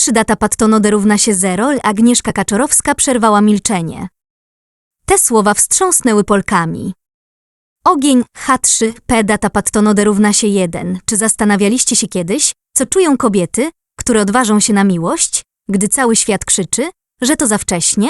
H3 data pattonode równa się 0, Agnieszka Kaczorowska przerwała milczenie. Te słowa wstrząsnęły Polkami. Ogień H3 P data pattonode równa się 1. Czy zastanawialiście się kiedyś, co czują kobiety, które odważą się na miłość, gdy cały świat krzyczy, że to za wcześnie?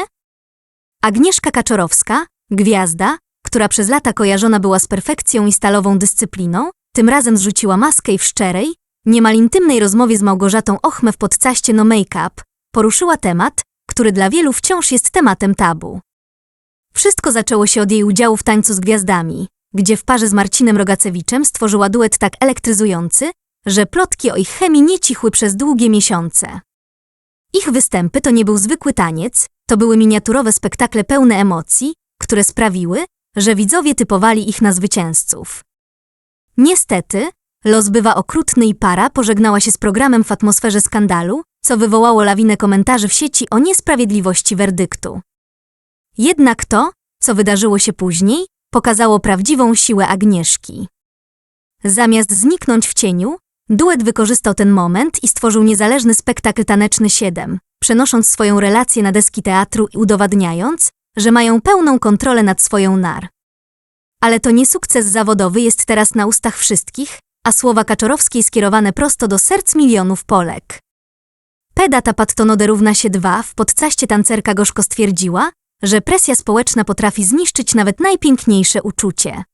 Agnieszka Kaczorowska, gwiazda, która przez lata kojarzona była z perfekcją i stalową dyscypliną, tym razem zrzuciła maskę i w szczerej, niemal intymnej rozmowie z Małgorzatą Ochmę w podcaście No Make-up poruszyła temat, który dla wielu wciąż jest tematem tabu. Wszystko zaczęło się od jej udziału w tańcu z gwiazdami, gdzie w parze z Marcinem Rogacewiczem stworzyła duet tak elektryzujący, że plotki o ich chemii nie cichły przez długie miesiące. Ich występy to nie był zwykły taniec, to były miniaturowe spektakle pełne emocji, które sprawiły, że widzowie typowali ich na zwycięzców. Niestety, los bywa okrutny i para pożegnała się z programem w atmosferze skandalu, co wywołało lawinę komentarzy w sieci o niesprawiedliwości werdyktu. Jednak to, co wydarzyło się później, pokazało prawdziwą siłę Agnieszki. Zamiast zniknąć w cieniu, duet wykorzystał ten moment i stworzył niezależny spektakl taneczny 7, przenosząc swoją relację na deski teatru i udowadniając, że mają pełną kontrolę nad swoją nar. Ale to nie sukces zawodowy jest teraz na ustach wszystkich, a słowa Kaczorowskiej skierowane prosto do serc milionów Polek. Pedata Pattonode równa się 2 w podcaście tancerka gorzko stwierdziła, że presja społeczna potrafi zniszczyć nawet najpiękniejsze uczucie.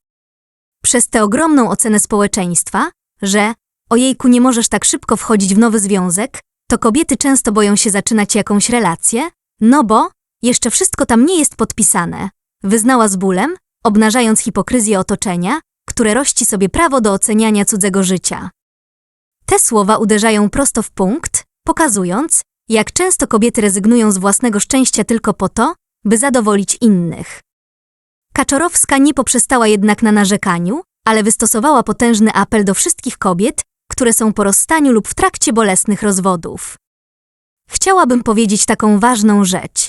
Przez tę ogromną ocenę społeczeństwa, że ojejku nie możesz tak szybko wchodzić w nowy związek, to kobiety często boją się zaczynać jakąś relację, no bo jeszcze wszystko tam nie jest podpisane, wyznała z bólem, obnażając hipokryzję otoczenia, które rości sobie prawo do oceniania cudzego życia. Te słowa uderzają prosto w punkt, pokazując, jak często kobiety rezygnują z własnego szczęścia tylko po to, by zadowolić innych. Kaczorowska nie poprzestała jednak na narzekaniu, ale wystosowała potężny apel do wszystkich kobiet, które są po rozstaniu lub w trakcie bolesnych rozwodów. Chciałabym powiedzieć taką ważną rzecz.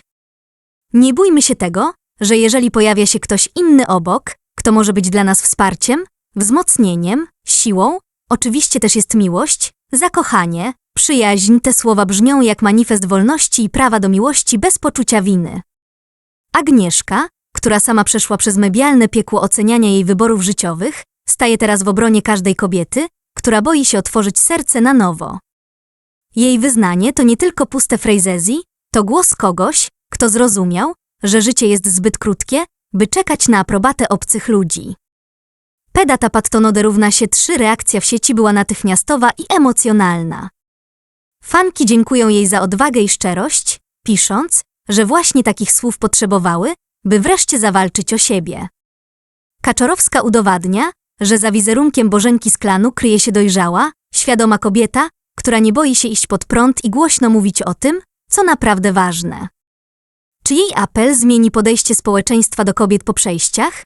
Nie bójmy się tego, że jeżeli pojawia się ktoś inny obok, kto może być dla nas wsparciem, wzmocnieniem, siłą, oczywiście też jest miłość, zakochanie, przyjaźń, te słowa brzmią jak manifest wolności i prawa do miłości bez poczucia winy. Agnieszka, która sama przeszła przez medialne piekło oceniania jej wyborów życiowych, staje teraz w obronie każdej kobiety, która boi się otworzyć serce na nowo. Jej wyznanie to nie tylko puste frejzezji, to głos kogoś, kto zrozumiał, że życie jest zbyt krótkie, by czekać na aprobatę obcych ludzi. Pedata Pattonode równa się 3 reakcja w sieci była natychmiastowa i emocjonalna. Fanki dziękują jej za odwagę i szczerość, pisząc, że właśnie takich słów potrzebowały, by wreszcie zawalczyć o siebie. Kaczorowska udowadnia, że za wizerunkiem Bożenki z klanu kryje się dojrzała, świadoma kobieta, która nie boi się iść pod prąd i głośno mówić o tym, co naprawdę ważne. Czy jej apel zmieni podejście społeczeństwa do kobiet po przejściach?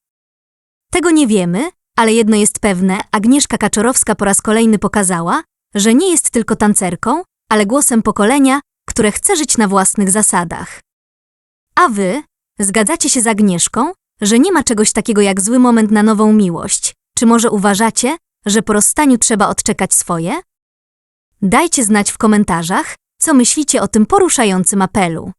Tego nie wiemy, ale jedno jest pewne, Agnieszka Kaczorowska po raz kolejny pokazała, że nie jest tylko tancerką, ale głosem pokolenia, które chce żyć na własnych zasadach. A wy zgadzacie się z Agnieszką, że nie ma czegoś takiego jak zły moment na nową miłość? Czy może uważacie, że po rozstaniu trzeba odczekać swoje? Dajcie znać w komentarzach, co myślicie o tym poruszającym apelu.